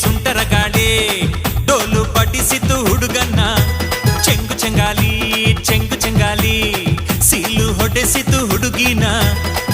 ಸುಂಟರ ಗಾಳಿ ಡೋಲು ಬಡಿಸಿತು ಹುಡುಗನ್ನ ಚೆಂಗು ಚೆಂಗಾಲಿ ಚೆಂಗು ಚೆಂಗಾಲಿ ಸೀಲು ಹೊಡೆಸಿತು ಹುಡುಗಿನ ಕಾಶಿಟು